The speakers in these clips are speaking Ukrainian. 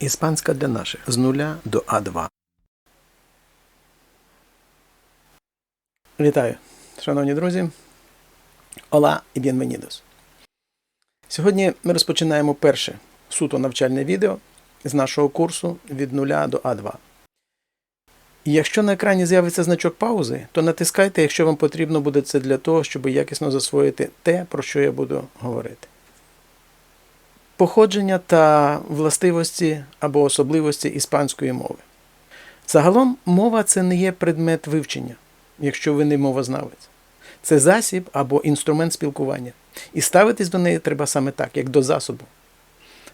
Іспанська для наших з нуля до А2. Вітаю, шановні друзі. Ола і bienvenidos. Сьогодні ми розпочинаємо перше суто навчальне відео з нашого курсу від нуля до А2. Якщо на екрані з'явиться значок паузи, то натискайте, якщо вам потрібно буде це для того, щоб якісно засвоїти те, про що я буду говорити. Походження та властивості або особливості іспанської мови. Загалом мова це не є предмет вивчення, якщо ви не мовознавець. Це засіб або інструмент спілкування. І ставитись до неї треба саме так, як до засобу.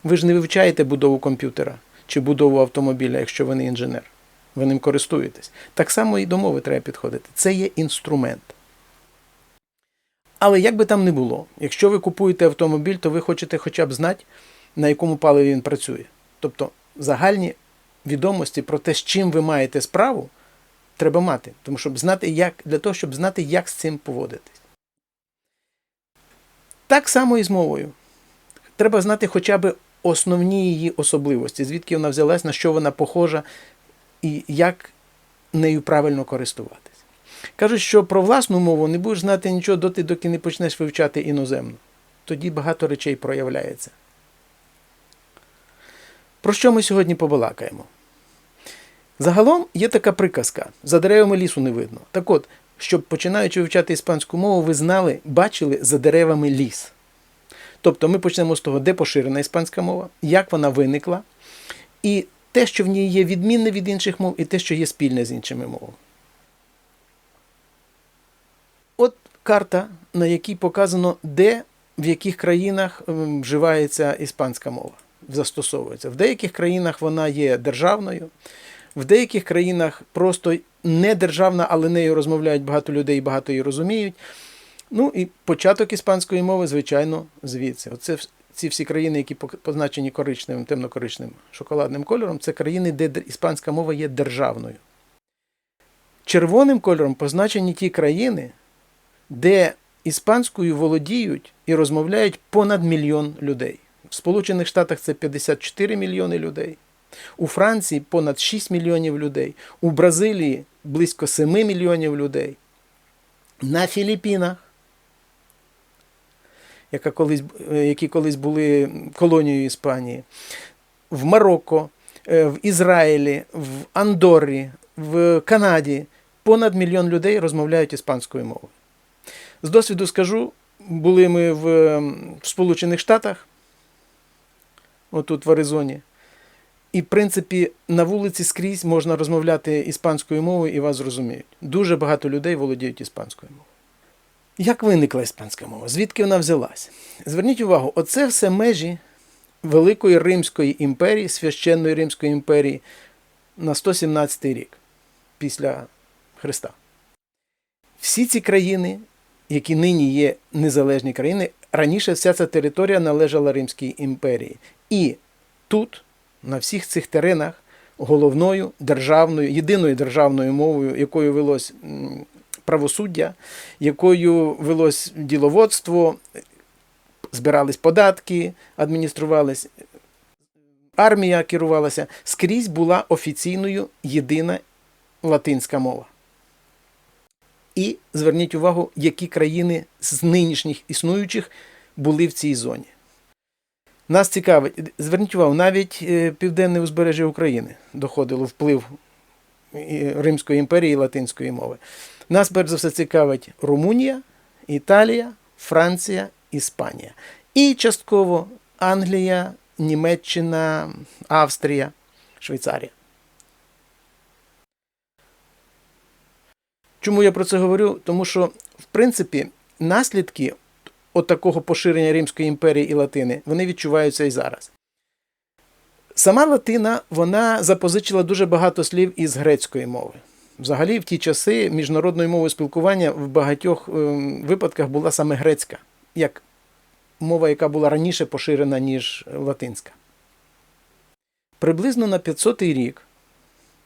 Ви ж не вивчаєте будову комп'ютера чи будову автомобіля, якщо ви не інженер. Ви ним користуєтесь. Так само і до мови треба підходити. Це є інструмент. Але як би там не було, якщо ви купуєте автомобіль, то ви хочете хоча б знати, на якому паливі він працює. Тобто загальні відомості про те, з чим ви маєте справу, треба мати, тому щоб знати, як, для того, щоб знати, як з цим поводитись. Так само і з мовою. Треба знати хоча б основні її особливості, звідки вона взялась, на що вона похожа і як нею правильно користуватись. Кажуть, що про власну мову не будеш знати нічого доти, доки не почнеш вивчати іноземну. Тоді багато речей проявляється. Про що ми сьогодні побалакаємо? Загалом є така приказка: за деревами лісу не видно. Так от, щоб починаючи вивчати іспанську мову, ви знали, бачили за деревами ліс. Тобто ми почнемо з того, де поширена іспанська мова, як вона виникла, і те, що в ній є відмінне від інших мов, і те, що є спільне з іншими мовами. От карта, на якій показано, де в яких країнах вживається іспанська мова, застосовується. В деяких країнах вона є державною, в деяких країнах просто не державна, але нею розмовляють багато людей і багато її розуміють. Ну і початок іспанської мови, звичайно, звідси. Оце ці всі країни, які позначені коричневим, темно-коричневим шоколадним кольором, це країни, де іспанська мова є державною. Червоним кольором позначені ті країни, де іспанською володіють і розмовляють понад мільйон людей. В Сполучених Штатах це 54 мільйони людей, у Франції понад 6 мільйонів людей, у Бразилії близько 7 мільйонів людей. На Філіппінах, яка колись, які колись були колонією Іспанії, в Марокко, в Ізраїлі, в Андоррі, в Канаді понад мільйон людей розмовляють іспанською мовою. З досвіду скажу, були ми в, в Сполучених Штатах, отут в Аризоні. І, в принципі, на вулиці скрізь можна розмовляти іспанською мовою і вас зрозуміють. Дуже багато людей володіють іспанською мовою. Як виникла іспанська мова? Звідки вона взялась? Зверніть увагу, оце все межі Великої Римської імперії, священної Римської імперії на 117 рік після Христа. Всі ці країни, які нині є незалежні країни, раніше вся ця територія належала Римській імперії. І тут, на всіх цих теренах, головною державною, єдиною державною мовою, якою велось правосуддя, якою велось діловодство, збирались податки, адмініструвались, армія керувалася, скрізь була офіційною єдина латинська мова. І зверніть увагу, які країни з нинішніх існуючих були в цій зоні. Нас цікавить, зверніть увагу, навіть південне узбережжя України доходило вплив Римської імперії і латинської мови. Нас перш за все цікавить Румунія, Італія, Франція, Іспанія. І частково Англія, Німеччина, Австрія, Швейцарія. Чому я про це говорю? Тому що, в принципі, наслідки от такого поширення Римської імперії і Латини вони відчуваються і зараз. Сама Латина вона запозичила дуже багато слів із грецької мови. Взагалі, в ті часи міжнародною мовою спілкування в багатьох випадках була саме грецька, як мова, яка була раніше поширена, ніж латинська. Приблизно на 500 рік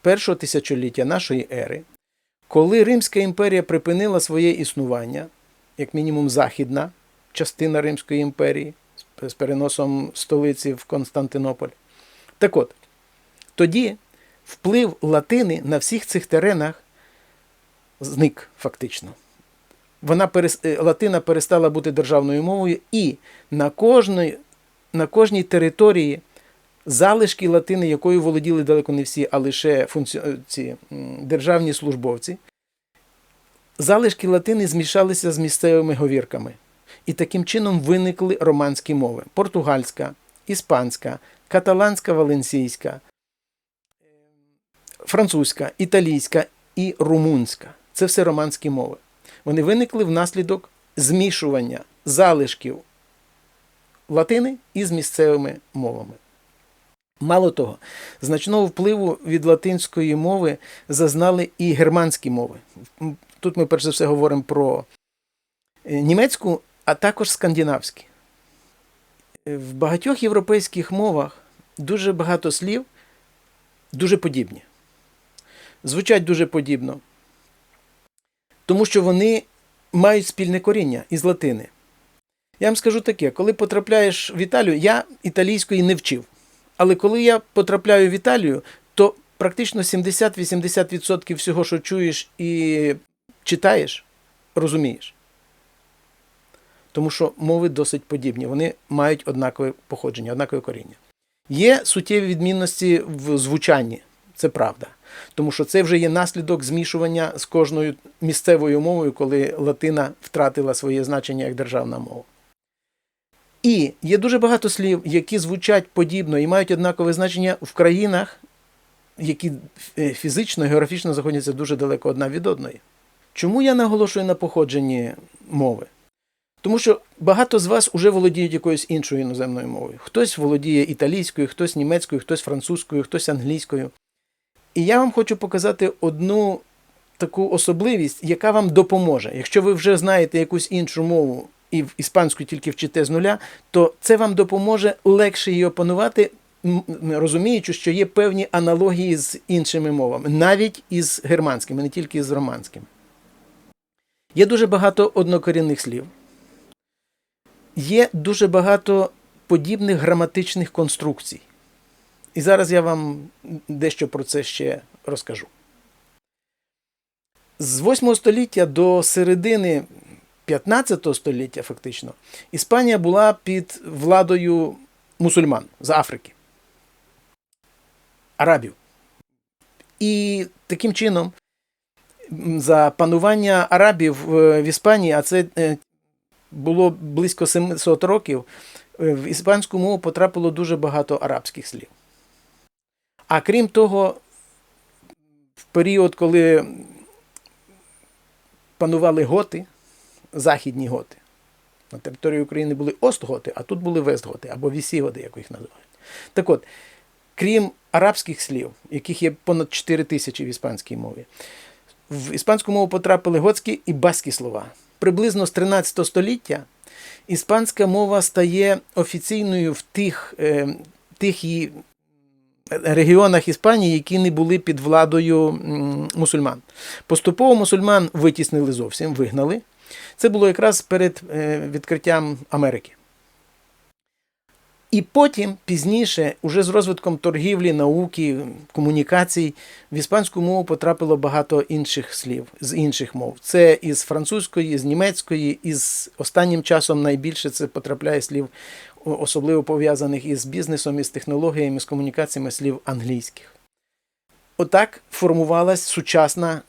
першого тисячоліття нашої ери, коли Римська імперія припинила своє існування, як мінімум західна частина Римської імперії з переносом столиці в Константинополь. Так от, Тоді вплив латини на всіх цих теренах зник фактично. Вона е, Латина перестала бути державною мовою, і на кожної, на кожній території залишки латини, якою володіли далеко не всі, а лише функці... е, ці, державні службовці, залишки латини змішалися з місцевими говірками. І таким чином виникли романські мови: португальська, іспанська, каталанська, валенсійська, французька, італійська і румунська. Це все романські мови. Вони виникли внаслідок змішування залишків латини із місцевими мовами. Мало того, значного впливу від латинської мови зазнали і германські мови. Тут ми перш за все говоримо про е, німецьку, а також скандинавські. Е, В багатьох європейських мовах дуже багато слів дуже подібні. Звучать дуже подібно, тому що вони мають спільне коріння із латини. Я вам скажу таке: коли потрапляєш в Італію, я італійської не вчив. Але коли я потрапляю в Італію, то практично 70-80% всього, що чуєш і читаєш, розумієш. Тому що мови досить подібні, вони мають однакове походження, однакове коріння. Є суттєві відмінності в звучанні, це правда. Тому що це вже є наслідок змішування з кожною місцевою мовою, коли латина втратила своє значення як державна мова. І є дуже багато слів, які звучать подібно і мають однакове значення в країнах, які е, фізично географічно знаходяться дуже далеко одна від одної. Чому я наголошую на походженні мови? Тому що багато з вас вже володіють якоюсь іншою іноземною мовою. Хтось володіє італійською, хтось німецькою, хтось французькою, хтось англійською. І я вам хочу показати одну таку особливість, яка вам допоможе. Якщо ви вже знаєте якусь іншу мову і в іспанську тільки вчите з нуля, то це вам допоможе легше її опанувати, розуміючи, що є певні аналогії з іншими мовами, навіть із германськими, не тільки з романськими. Є дуже багато однокорінних слів. Є дуже багато подібних граматичних конструкцій. І зараз я вам дещо про це ще розкажу. З 8 століття до середини 15 століття, фактично, Іспанія була під владою мусульман з Африки, арабів. І таким чином, за панування арабів е, в Іспанії, а це е, було близько 700 років, е, в іспанську мову потрапило дуже багато арабських слів. А крім того, в період, коли панували готи, західні готи, на території України були Остготи, а тут були Вестготи або Вісіготи, як їх називають. Так от, крім арабських слів, яких є понад 4 тисячі в іспанській мові, в іспанську мову потрапили готські і баскі слова. Приблизно з 13 століття іспанська мова стає офіційною в тих, е, тих її регіонах Іспанії, які не були під владою мусульман. Поступово мусульман витіснили зовсім, вигнали. Це було якраз перед е, відкриттям Америки. І потім, пізніше, уже з розвитком торгівлі, науки, комунікацій, в іспанську мову потрапило багато інших слів з інших мов. Це із французької, з німецької, і з останнім часом найбільше це потрапляє слів, особливо пов'язаних із бізнесом, із технологіями, з комунікаціями слів англійських. Отак формувалась сучасна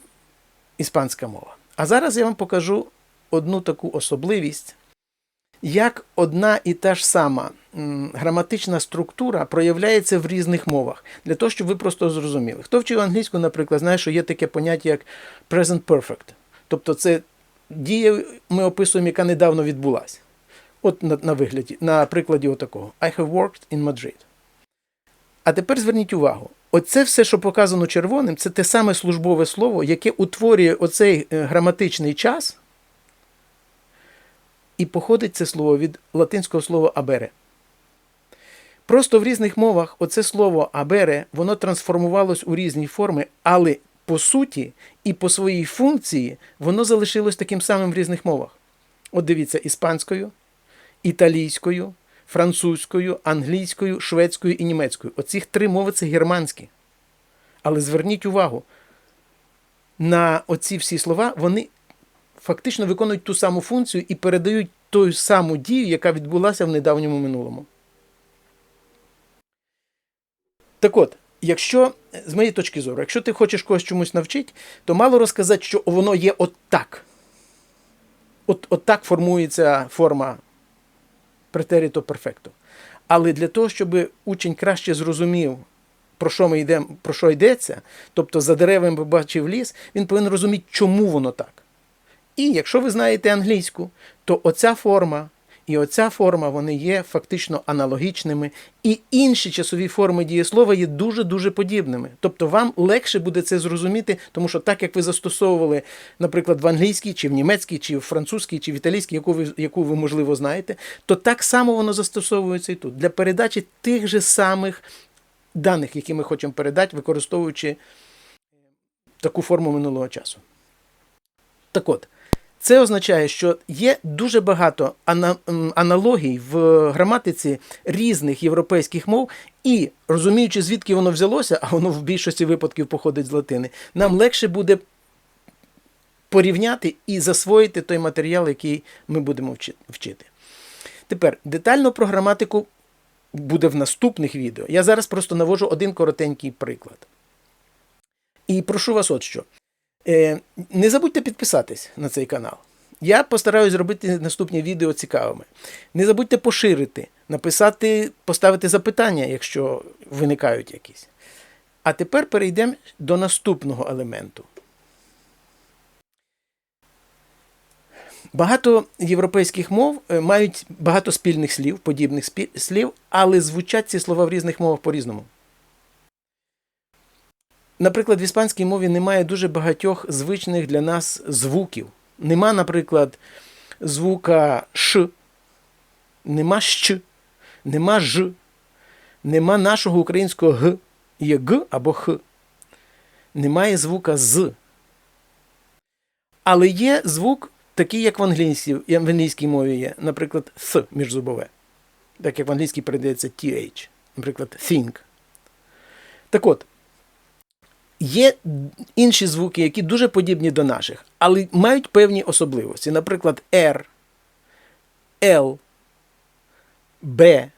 іспанська мова. А зараз я вам покажу одну таку особливість, як одна і та ж сама граматична структура проявляється в різних мовах, для того, щоб ви просто зрозуміли. Хто вчив англійську, наприклад, знає, що є таке поняття як present perfect. Тобто це дія, ми описуємо, яка недавно відбулася. От на, на вигляді, на прикладі отакого. I have worked in Madrid. А тепер зверніть увагу: оце все, що показано червоним, це те саме службове слово, яке утворює оцей е, граматичний час, і походить це слово від латинського слова абере. Просто в різних мовах оце слово абере, воно трансформувалось у різні форми, але по суті і по своїй функції воно залишилось таким самим в різних мовах. От дивіться, іспанською, італійською, французькою, англійською, шведською і німецькою. Оці три мови це германські. Але зверніть увагу, на оці всі слова вони фактично виконують ту саму функцію і передають ту саму дію, яка відбулася в недавньому минулому. Так от, якщо, з моєї точки зору, якщо ти хочеш когось чомусь навчити, то мало розказати, що воно є от так. От, от так формується форма претеріто перфекто. Але для того, щоб учень краще зрозумів, про що ми йдемо, про що йдеться, тобто за деревами побачив ліс, він повинен розуміти, чому воно так. І якщо ви знаєте англійську, то оця форма і оця форма вони є фактично аналогічними, і інші часові форми дієслова є дуже-дуже подібними. Тобто вам легше буде це зрозуміти, тому що так як ви застосовували, наприклад, в англійській, чи в німецькій, чи в французькій, чи в італійській, яку ви, яку ви можливо знаєте, то так само воно застосовується і тут для передачі тих же самих даних, які ми хочемо передати, використовуючи таку форму минулого часу. Так от. Це означає, що є дуже багато аналогій в граматиці різних європейських мов, і розуміючи, звідки воно взялося, а воно в більшості випадків походить з латини, нам легше буде порівняти і засвоїти той матеріал, який ми будемо вчити. Тепер детально про граматику буде в наступних відео. Я зараз просто навожу один коротенький приклад. І прошу вас от що. Е, не забудьте підписатись на цей канал. Я постараюсь зробити наступні відео цікавими. Не забудьте поширити, написати, поставити запитання, якщо виникають якісь. А тепер перейдемо до наступного елементу. Багато європейських мов е, мають багато спільних слів, подібних слів, але звучать ці слова в різних мовах по-різному. Наприклад, в іспанській мові немає дуже багатьох звичних для нас звуків. Нема, наприклад, звука Ш, нема щ, нема ж, нема нашого українського Г, є Г або Х. Немає звука з. Але є звук, такий, як в англійській, в англійській мові є, наприклад, Th міжзубове. Так як в англійській передається TH, наприклад, think. Так от. Є інші звуки, які дуже подібні до наших, але мають певні особливості. Наприклад, R, L, B,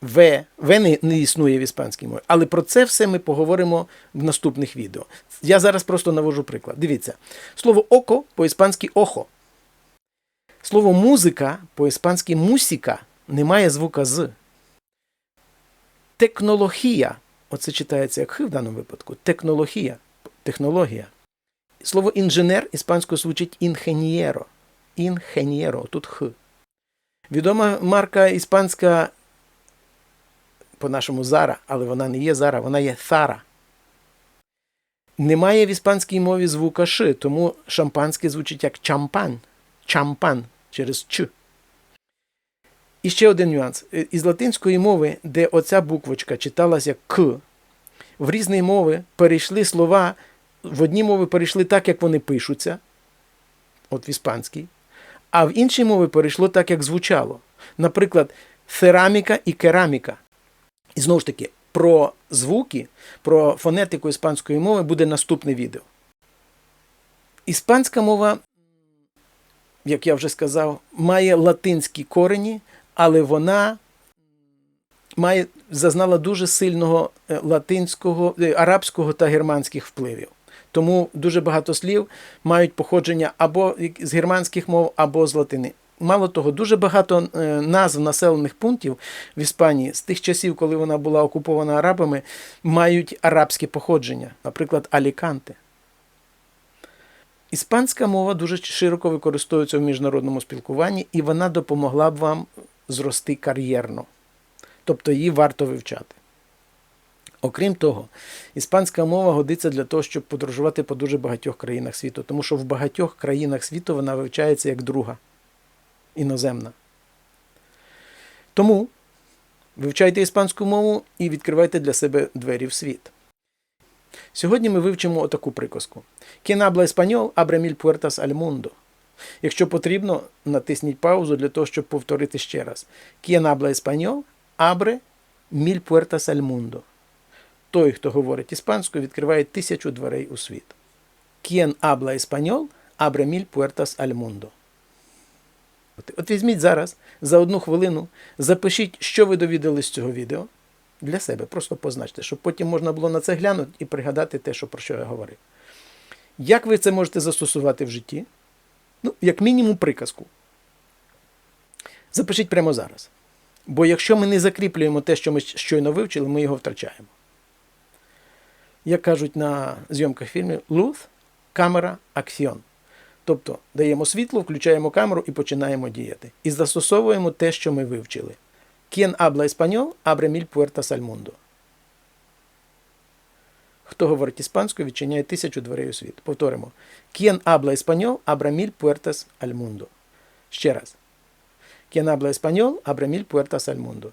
В. В не, не існує в іспанській мові. Але про це все ми поговоримо в наступних відео. Я зараз просто навожу приклад. Дивіться. Слово око по-іспанськи охо. Слово музика по-іспанськи мусіка немає звука з. Технологія Оце читається як Х в даному випадку. Технологія. Технологія. Слово інженер іспанською звучить інхенієро. Інхенієро, тут Х. Відома марка іспанська, по-нашому Зара, але вона не є Зара, вона є Thara. Немає в іспанській мові звука Ш, тому шампанське звучить як чампан. Чампан через Ч. І ще один нюанс. Е, із латинської мови, де оця буквочка читалася К, в різні мови перейшли слова, в одні мови перейшли так, як вони пишуться, от в іспанській, а в інші мови перейшло так, як звучало. Наприклад, цераміка і кераміка. І знову ж таки, про звуки, про фонетику іспанської мови буде наступне відео. Іспанська мова, як я вже сказав, має латинські корені, але вона має зазнала дуже сильного е, латинського, е, арабського та германських впливів. Тому дуже багато слів мають походження або з германських мов, або з латини. Мало того, дуже багато е, назв населених пунктів в Іспанії з тих часів, коли вона була окупована арабами, мають арабське походження, наприклад, Аліканте. Іспанська мова дуже широко використовується в міжнародному спілкуванні, і вона допомогла б вам зрости кар'єрно. Тобто її варто вивчати. Окрім того, іспанська мова годиться для того, щоб подорожувати по дуже багатьох країнах світу, тому що в багатьох країнах світу вона вивчається як друга іноземна. Тому вивчайте іспанську мову і відкривайте для себе двері в світ. Сьогодні ми вивчимо отаку приказку. Quien habla español abre mil al mundo. Якщо потрібно, натисніть паузу для того, щоб повторити ще раз. Quien habla español abre mil puertas al. Той, хто говорить іспанською, відкриває тисячу дверей у світ. Quien habla español, abre mil puertas al mundo. От- візьміть зараз за одну хвилину, запишіть, що ви довідали з цього відео для себе. Просто позначте, щоб потім можна було на це глянути і пригадати те, що, про що я говорив. Як ви це можете застосувати в житті? Ну, як мінімум, приказку. Запишіть прямо зараз. Бо якщо ми не закріплюємо те, що ми щойно вивчили, ми його втрачаємо. Як кажуть на зйомках фільмів, луз, камера, аксіон. Тобто даємо світло, включаємо камеру і починаємо діяти. І застосовуємо те, що ми вивчили. Quien habla español, abre mil puertas al. Хто говорить іспанською, відчиняє тисячу дверей у світ. Повторимо. Quien habla español, abre mil puertas al. Ще раз. Quien habla español, abre mil puertas.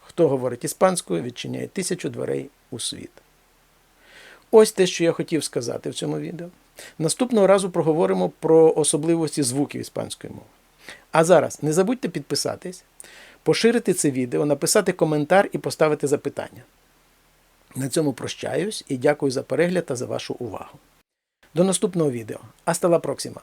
Хто говорить іспанською, відчиняє тисячу дверей у світ. Ось те, що я хотів сказати в цьому відео. Наступного разу проговоримо про особливості звуків іспанської мови. А зараз не забудьте підписатись, поширити це відео, написати коментар і поставити запитання. На цьому прощаюсь і дякую за перегляд та за вашу увагу. До наступного відео. Hasta la próxima!